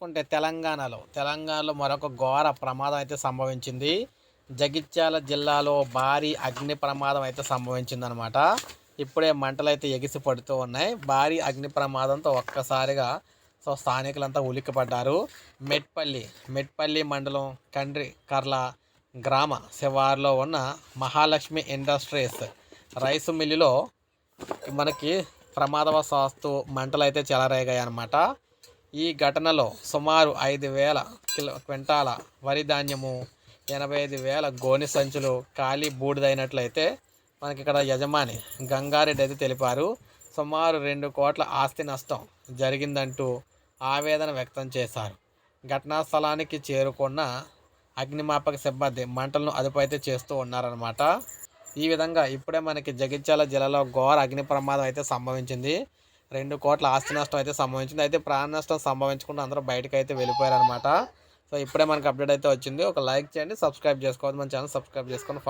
చూసుకుంటే తెలంగాణలో. తెలంగాణలో మరొక ఘోర ప్రమాదం అయితే సంభవించింది. జగిత్యాల జిల్లాలో భారీ అగ్ని ప్రమాదం అయితే సంభవించిందనమాట ఇప్పుడే మంటలు అయితే ఎగిసి పడుతూ ఉన్నాయి. భారీ అగ్ని ప్రమాదంతో ఒక్కసారిగా సో స్థానికులంతా ఉలిక్కిపడ్డారు. మెట్పల్లి మెట్పల్లి మండలం కండ్రి కర్ల గ్రామ శివారులో ఉన్న మహాలక్ష్మి ఇండస్ట్రీస్ రైసు మిల్లులో మనకి ప్రమాదవశాస్తు మంటలు అయితే చెలరేగాయి అన్నమాట ఈ ఘటనలో సుమారు ఐదు వేల కిలో క్వింటాల వరి ధాన్యము ఎనభై ఐదు వేల గోనె సంచులు ఖాళీ బూడిదైనట్లయితే మనకి ఇక్కడ యజమాని గంగారెడ్డి అయితే తెలిపారు. సుమారు రెండు కోట్ల ఆస్తి నష్టం జరిగిందంటూ ఆవేదన వ్యక్తం చేశారు. ఘటనా స్థలానికి చేరుకున్న అగ్నిమాపక సిబ్బంది మంటలను అదుపు అయితే చేస్తూ ఉన్నారనమాట ఈ విధంగా ఇప్పుడే మనకి జగిత్యాల జిల్లాలో ఘోర అగ్ని ప్రమాదం అయితే సంభవించింది. రెండు కోట్ల ఆస్తి నష్టం అయితే సంభవించింది. అయితే ప్రాణ నష్టం సంభవించకుండా అందరూ బయటకు అయితే వెళ్ళిపోయారనమాట సో ఇప్పుడే మనకి అప్డేట్ అయితే వచ్చింది. ఒక లైక్ చేయండి సబ్స్క్రైబ్ చేసుకోవద్దు. మన ఛానల్ సబ్స్క్రైబ్ చేసుకొని